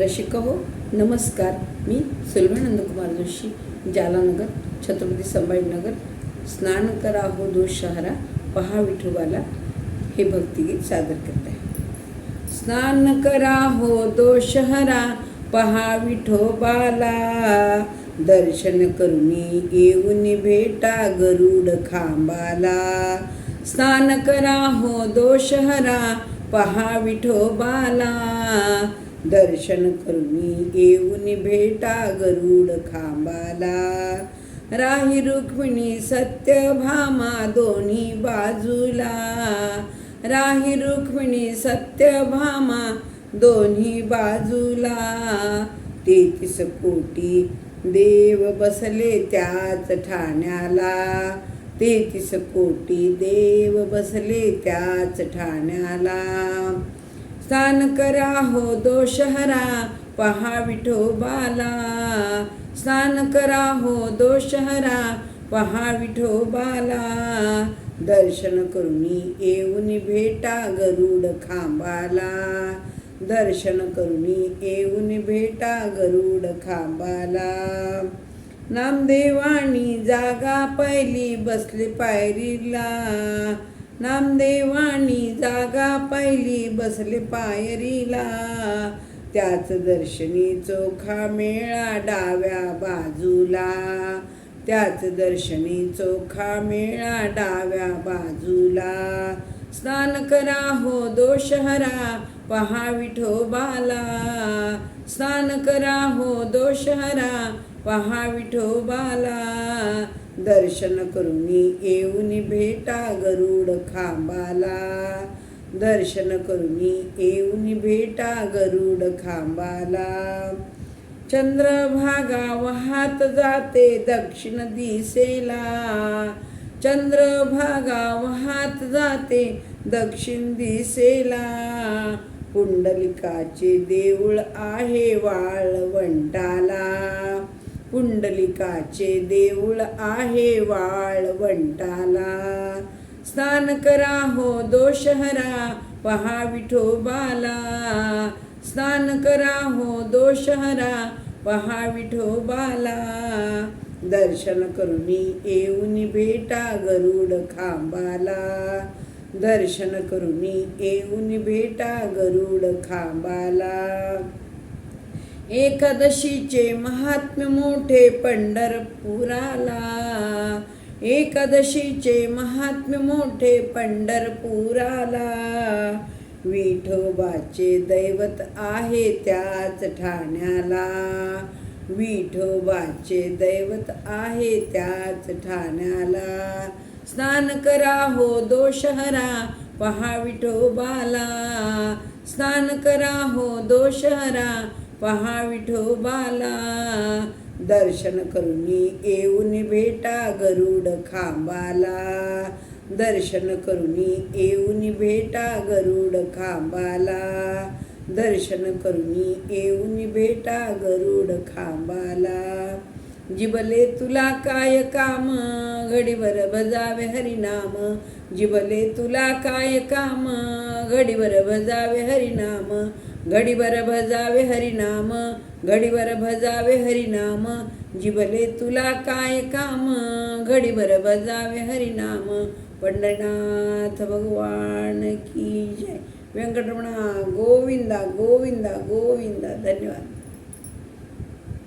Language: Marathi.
रसिक हो नमस्कार. मी सुलभानंद कुमार जोशी जालानगर छत्रपती संभाजीनगर स्नान करा हो दोष शहरा पहा विठोबाला हे भक्तिगीत सादर करत आहे स्नान करा हो दोष हरा पहा विठोबाला दर्शन करुनी येऊन भेटा गरुड खांबाला. स्नान करा हो दोष हरा पहा विठोबाला दर्शन करून येऊन भेटा गरुड खांबाला. राही रुक्मिणी सत्यभामा दोन्ही बाजूला. राही रुक्मिणी सत्यभामा दोन्ही बाजूला. तेहतीस कोटी देव बसले त्याच ठाण्याला. तेहतीस कोटी देव बसले त्याच ठाण्याला. स्नान करा हो दोषहरा पहा विठोबाला स्नान करा हो दोषहरा पहा विठोबाला दर्शन करुणी येऊन भेटा गरुड खांबाला. दर्शन करुणी येऊन भेटा गरुड खांबाला. नामदेवानी जागा पहिली बसले पायरीला. नामदेवानी जागा पाहिली बसले पायरीला. त्याच दर्शनी चोखा मेळा डाव्या बाजूला. त्याच दर्शनी चोखा मेळा डाव्या बाजूला. स्नान करा हो दोषहरा पहा विठोबाला. स्नान करा हो दोषहरा पहा विठोबाला. दर्शन करुनी येऊन भेटा गरुड खांबाला. दर्शन करुनी येऊन भेटा गरुड खांबाला. चंद्रभागा वाहत जाते दक्षिण दिसेला चंद्रभागा वाहत जाते दक्षिण दिसेला पुंडलिकाचे देऊळ आहे वाळ पुंडलिकाचे देऊळ आहे वाळवंटाला स्नान करा हो दोषहरा पहा विठोबाला स्नान करा हो दोषहरा पहा विठोबाला दर्शन करुनी येऊन भेटा गरुड खांबाला. दर्शन करुनी येऊन भेटा गरुड खांबाला. एकादशीचे महात्म्य मोठे पंढरपुराला. एकादशीचे महात्म्य मोठे पंढरपुराला. विठोबाचे दैवत आहे त्याच ठाण्याला. विठोबाचे दैवत आहे त्याच ठाण्याला. स्नान करा हो दोषहरा पहा विठोबाला. स्नान करा हो दोषहरा पहा विठोबाला दर्शन करुनी येऊन भेटा गरुड खांबाला. दर्शन करुनी येऊन भेटा गरुड खांबाला. दर्शन करुनी येऊन भेटा गरुड खांबाला. जिबले तुला काय काम? घडीवर बजावे हरिनाम. जिबले तुला काय काम? घडीवर भजावे हरिनाम. घडीवर भजावे हरिनाम घडीवर भजावे हरिनाम जिबले तुला काय काम? घडीवर भजावे हरिनाम पंढरनाथ भगवान की जय. व्यंकटरमणा गोविंदा गोविंदा गोविंदा धन्यवाद.